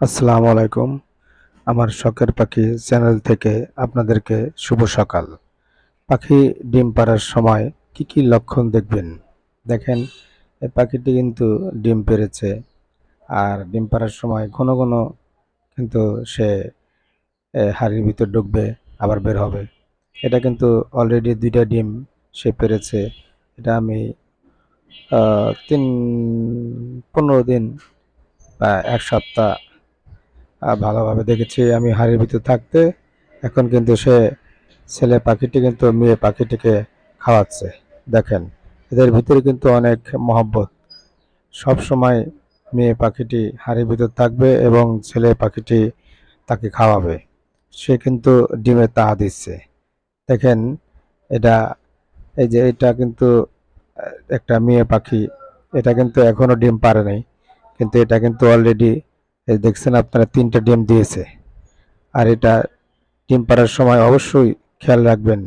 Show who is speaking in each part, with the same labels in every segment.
Speaker 1: আসসালামু আলাইকুম। আমার শখের পাখি চ্যানেল থেকে আপনাদেরকে শুভ সকাল। পাখি ডিম পাড়ার সময় কি কি লক্ষণ দেখবেন? দেখেন এই পাখিটি কিন্তু ডিম পেড়েছে আর ডিম পাড়ার সময় ঘন ঘন কিন্তু সে হাড়ির ভিতর ঢুকবে, আবার বের হবে। এটা কিন্তু অলরেডি দুইটা ডিম সে পেরেছে এটা আমি তিন, পনেরো দিন বা এক সপ্তাহ ভালোভাবে দেখেছি আমি হাড়ির ভিতর থাকতে। এখন কিন্তু সে ছেলে পাখিটি কিন্তু মেয়ে পাখিটিকে খাওয়াচ্ছে। দেখেন, এদের ভিতরে কিন্তু অনেক মহব্বত। সব সময় মেয়ে পাখিটি হাড়ির ভিতর থাকবে এবং ছেলে পাখিটি তাকে খাওয়াবে। সে কিন্তু ডিমে তাহা দিচ্ছে। দেখেন, এটা, এই যে এটা কিন্তু একটা মেয়ে পাখি। এটা কিন্তু এখনও ডিম পারে নাই। কিন্তু এটা কিন্তু অলরেডি এই দেখছেন আপনারা তিনটা ডিম দিয়েছে। আর এটা ডিম পাড়ার সময় অবশ্যই খেয়াল রাখবেন,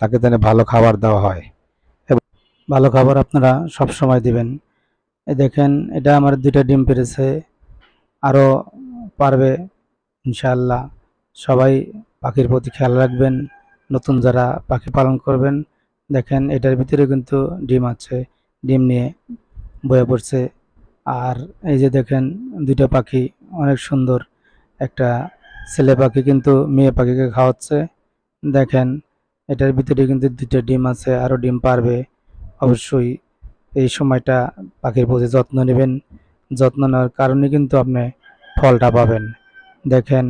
Speaker 1: তাকে যেন ভালো খাবার দেওয়া হয়। এবং ভালো খাবার আপনারা সব সময় দিবেন। এই দেখেন, এটা আমার দুইটা ডিম পেরেছে, আরও পারবে ইনশাআল্লাহ। সবাই পাখির প্রতি খেয়াল রাখবেন, নতুন যারা পাখি পালন করবেন, দেখেন, এটার ভিতরে কিন্তু ডিম আছে, ডিম নিয়ে বয়ে পড়ছে। আর এই যে দেখেন, দুইটা পাখি অনেক সুন্দর একটা ছেলে পাখি কিন্তু মেয়ে পাখিকে খাওয়াচ্ছে। দেখেন, এটার ভিতরে কিন্তু দুইটা ডিম আছে আরও ডিম পারবে। অবশ্যই এই সময়টা পাখির প্রতি যত্ন নেবেন। যত্ন নেওয়ার কারণে কিন্তু আপনি ফলটা পাবেন। দেখেন,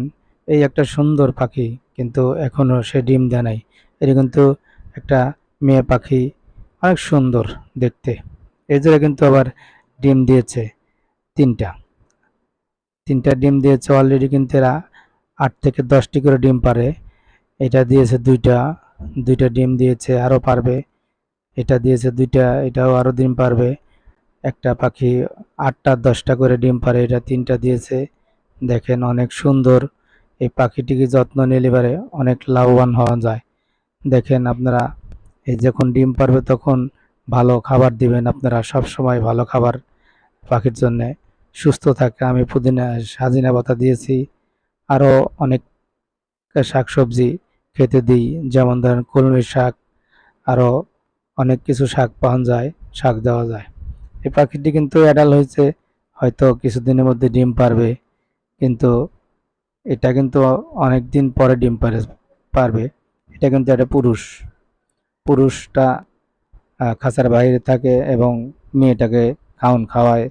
Speaker 1: এই একটা সুন্দর পাখি কিন্তু এখনও সে ডিম দেয় নাই। এটা কিন্তু একটা মেয়ে পাখি, অনেক সুন্দর দেখতে। এই জন্য কিন্তু আবার ডিম দিয়েছে তিনটা। তিনটা ডিম দিয়েছে অলরেডি কিন্তু এরা আট থেকে দশটি করে ডিম পারে। এটা দিয়েছে দুইটা দুইটা ডিম দিয়েছে আরও পারবে। এটা দিয়েছে দুইটা, এটাও আরও ডিম পারবে। একটা পাখি আটটা, দশটা করে ডিম পারে, এটা তিনটা দিয়েছে। দেখেন অনেক সুন্দর। এই পাখিটিকে যত্ন নিলে পারে অনেক লাভবান হওয়া যায়। দেখেন আপনারা, এই যখন ডিম পারবে তখন ভালো খাবার দিবেন আপনারা সব সময় ভালো খাবার পাখির জন্য। সুস্থ থাকে। আমি পুদিনা, সাজিনা পাতা দিয়েছি। আরও অনেক শাকসবজি খেতে দিই। যেমন ধরেন কলমি শাক আরও অনেক কিছু শাক পাওয়া যায়, শাক দেওয়া যায়। এই পাখিটি কিন্তু অ্যাডাল হয়েছে, হয়তো কিছুদিনের মধ্যে ডিম পারবে। কিন্তু এটা কিন্তু অনেক দিন পরে ডিম পারে, পারবে। এটা কিন্তু একটা পুরুষ। পুরুষটা খাঁচার বাইরে থাকে এবং মেয়েটাকে খাওন খাওয়ায়।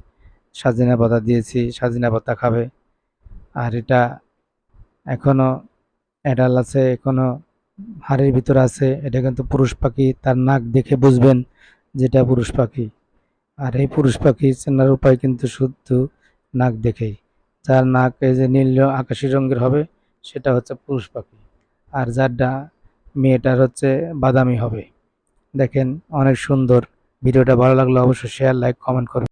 Speaker 1: সাজিনা পাতা দিয়েছি, সাজিনা পাতা খাবে। আর এটা এখনও অ্যাডাল আছে, এখনও হাড়ের ভিতরে আছে। এটা কিন্তু পুরুষ পাখি, তার নাক দেখে বুঝবেন যেটা পুরুষ পাখি। আর এই পুরুষ পাখি চেনার উপায় কিন্তু শুদ্ধ নাক দেখেই। যার নাক এই যে নীল আকাশি রঙের হবে, সেটা হচ্ছে পুরুষ পাখি। আর যার ডা মেয়েটার হচ্ছে বাদামি হবে। দেখেন, অনেক সুন্দর। ভিডিওটা ভালো লাগলে অবশ্যই শেয়ার লাইক কমেন্ট করবেন।